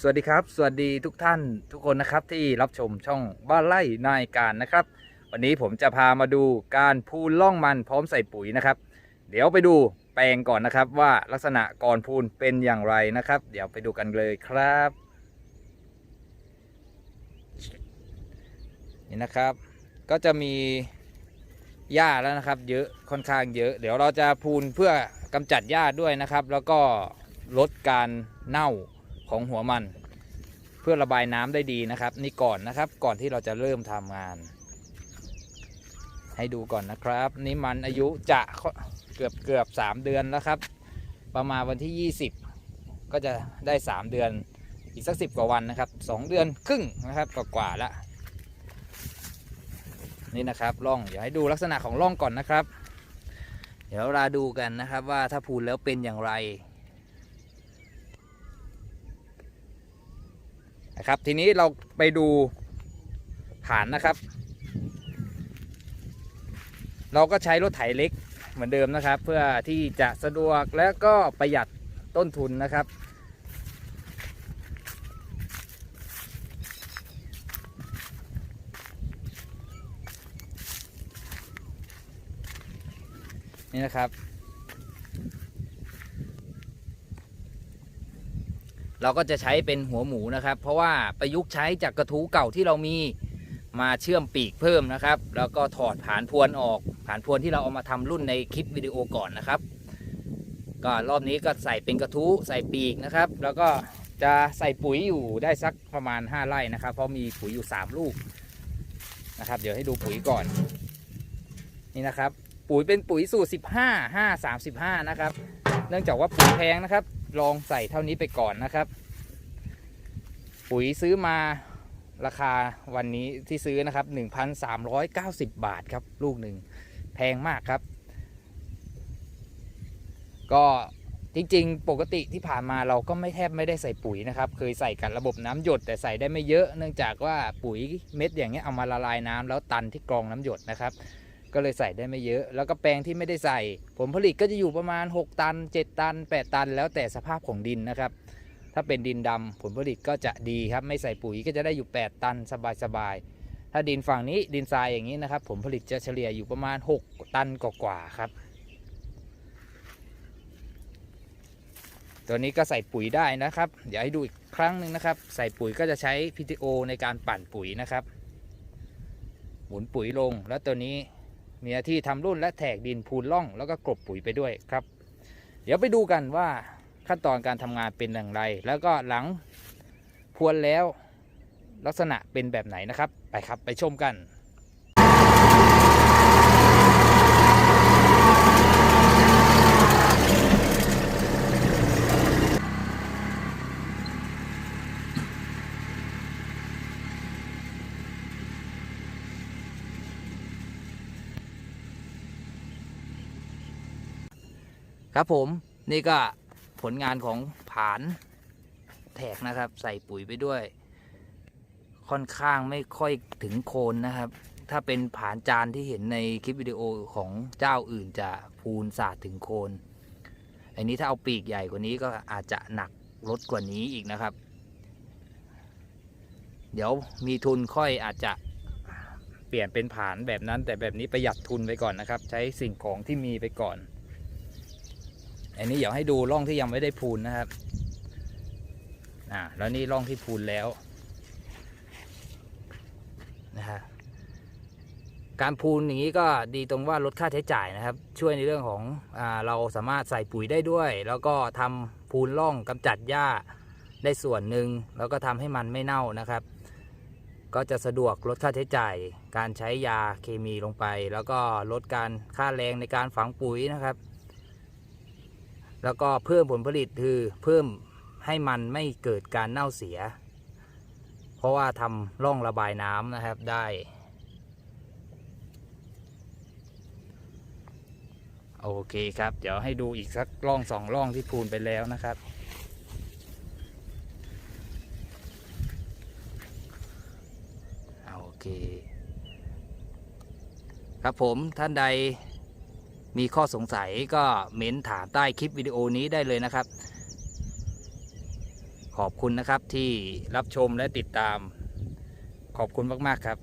สวัสดีครับ สวัสดีทุกท่านทุกคนนะครับที่รับชมช่องบ้านไร่นายการนะครับ วันนี้ผมจะพามาดูการพูนล่องมันพร้อมใส่ปุ๋ยนะครับ เดี๋ยวไปดูแปลงก่อนนะครับว่าลักษณะก่อนพูนเป็นอย่างไรนะครับ เดี๋ยวไปดูกันเลยครับ นี่นะครับ ก็จะมีหญ้าแล้วนะครับ เยอะค่อนข้างเยอะ เดี๋ยวเราจะพูนเพื่อกำจัดหญ้าด้วยนะครับ แล้วก็ลดการเน่า ของหัวมัน เพื่อระบายน้ำได้ดีนะครับ นี่ก่อนนะครับก่อนที่เราจะเริ่มทำงาน ให้ดูก่อนนะครับ นี่มันอายุจะเกือบเกือบสามเดือนแล้วครับ ประมาณวันที่ 20 ก็จะได้ 3 เดือนอีกสักสิบกว่าวันนะครับสองเดือนครึ่งนะครับกว่าแล้วนี่นะครับร่องเดี๋ยวให้ดูลักษณะของร่องก่อนนะครับ เดี๋ยวเราดูกันนะครับว่าถ้าพูนแล้วเป็นอย่างไร นะครับ ทีนี้เราไปดูฐานนะครับ เราก็ใช้รถไถเล็กเหมือนเดิมนะครับ เพื่อที่จะสะดวกและก็ประหยัดต้นทุนนะครับนี่นะครับ เราก็จะใช้เป็นหัวหมูนะครับ เพราะว่าประยุกต์ใช้จากกระทู้เก่าที่เรามีมาเชื่อมปีกเพิ่มนะครับ แล้วก็ถอดผานพวนออกผานพวนที่เราเอามาทำรุ่นในคลิปวิดีโอก่อนนะครับ ก็รอบนี้ก็ใส่เป็นกระทู้ใส่ปีกนะครับ แล้วก็จะใส่ปุ๋ยอยู่ได้สักประมาณ 5 ไร่นะครับ เพราะมีปุ๋ยอยู่ 3 ลูกนะครับ เดี๋ยวให้ดูปุ๋ยก่อน นี่นะครับ ปุ๋ยเป็นปุ๋ยสูตร 15 5 35 นะครับ เนื่องจากว่าปุ๋ยแพงนะครับ ลองใส่เท่านี้ไปก่อนนะครับ ปุ๋ยซื้อมาราคาวันนี้ที่ซื้อนะครับ 1,390 บาทครับ ลูกหนึ่งแพงมากครับ ก็จริงๆ ปกติที่ผ่านมาเราก็ไม่แทบไม่ได้ใส่ปุ๋ยนะครับ เคยใส่กันระบบน้ำหยดแต่ใส่ได้ไม่เยอะ เนื่องจากว่าปุ๋ยเม็ดอย่างเงี้ยเอามาละลายน้ำแล้วตันที่กรองน้ำหยดนะครับ ก็เลยใส่ได้ไม่เยอะ แล้วก็แปลงที่ไม่ได้ใส่ ผลผลิตก็จะอยู่ประมาณ 6 ตัน 7 ตัน 8 ตัน แล้วแต่สภาพของดินนะครับ ถ้าเป็นดินดำผลผลิตก็จะดีครับ ไม่ใส่ปุ๋ยก็จะได้อยู่ 8 ตันสบายๆ ถ้าดินฝั่งนี้ดินทรายอย่างนี้นะครับ ผลผลิตจะเฉลี่ยอยู่ประมาณ 6 ตันกว่าๆครับ ตัวนี้ก็ใส่ปุ๋ยได้นะครับ เดี๋ยวให้ดูอีกครั้งหนึ่งนะครับ ใส่ปุ๋ยก็จะใช้ PTO ในการปั่นปุ๋ยนะครับ หมุนปุ๋ยลงแล้วตัวนี้ มีหน้าที่ทำรุ่นและแทกดินพูนล่อง แล้วก็กลบปุ๋ยไปด้วยครับ เดี๋ยวไปดูกันว่าขั้นตอนการทำงานเป็นอย่างไร แล้วก็หลังพรวนแล้วลักษณะเป็นแบบไหนนะครับ ไปครับไปชมกัน ครับผมนี่ก็ผลงานของผานแทกนะครับ ใส่ปุ๋ยไปด้วย ค่อนข้างไม่ค่อยถึงโคนนะครับ ถ้าเป็นผานจานที่เห็นในคลิปวิดีโอของเจ้าอื่นจะพูนสาดถึงโคนอันนี้ถ้าเอาปีกใหญ่กว่านี้ก็อาจจะหนักลดกว่านี้อีกนะครับ เดี๋ยวมีทุนค่อยอาจจะเปลี่ยนเป็นผานแบบนั้น แต่แบบนี้ประหยัดทุนไปก่อนนะครับ ใช้สิ่งของที่มีไปก่อน อันนี้อยากให้ดูร่องที่ยังไม่ได้พูนนะครับ อ่า แล้วนี่ร่องที่พูนแล้วนะฮะการพูนอย่างนี้ก็ดีตรงว่าลดค่าใช้จ่ายนะครับ ช่วยในเรื่องของอ่าเราสามารถใส่ปุ๋ยได้ด้วย แล้วก็ทำพูนร่องกำจัดหญ้าได้ส่วนหนึ่งแล้วก็ทำให้มันไม่เน่านะครับ ก็จะสะดวกลดค่าใช้จ่าย การใช้ยาเคมีลงไป แล้วก็ลดการค่าแรงในการฝังปุ๋ยนะครับ แล้วก็เพิ่มผลผลิตคือเพิ่มให้มันไม่เกิดการเน่าเสีย เพราะว่าทำร่องระบายน้ำนะครับได้ โอเคครับ เดี๋ยวให้ดูอีกสักร่องสองร่องที่พูนไปแล้วนะครับโอเค ครับผมท่านใด มีข้อสงสัยก็เม้นถามใต้คลิปวิดีโอนี้ได้เลยนะครับ ขอบคุณนะครับที่รับชมและติดตาม ขอบคุณมาก ๆ ครับ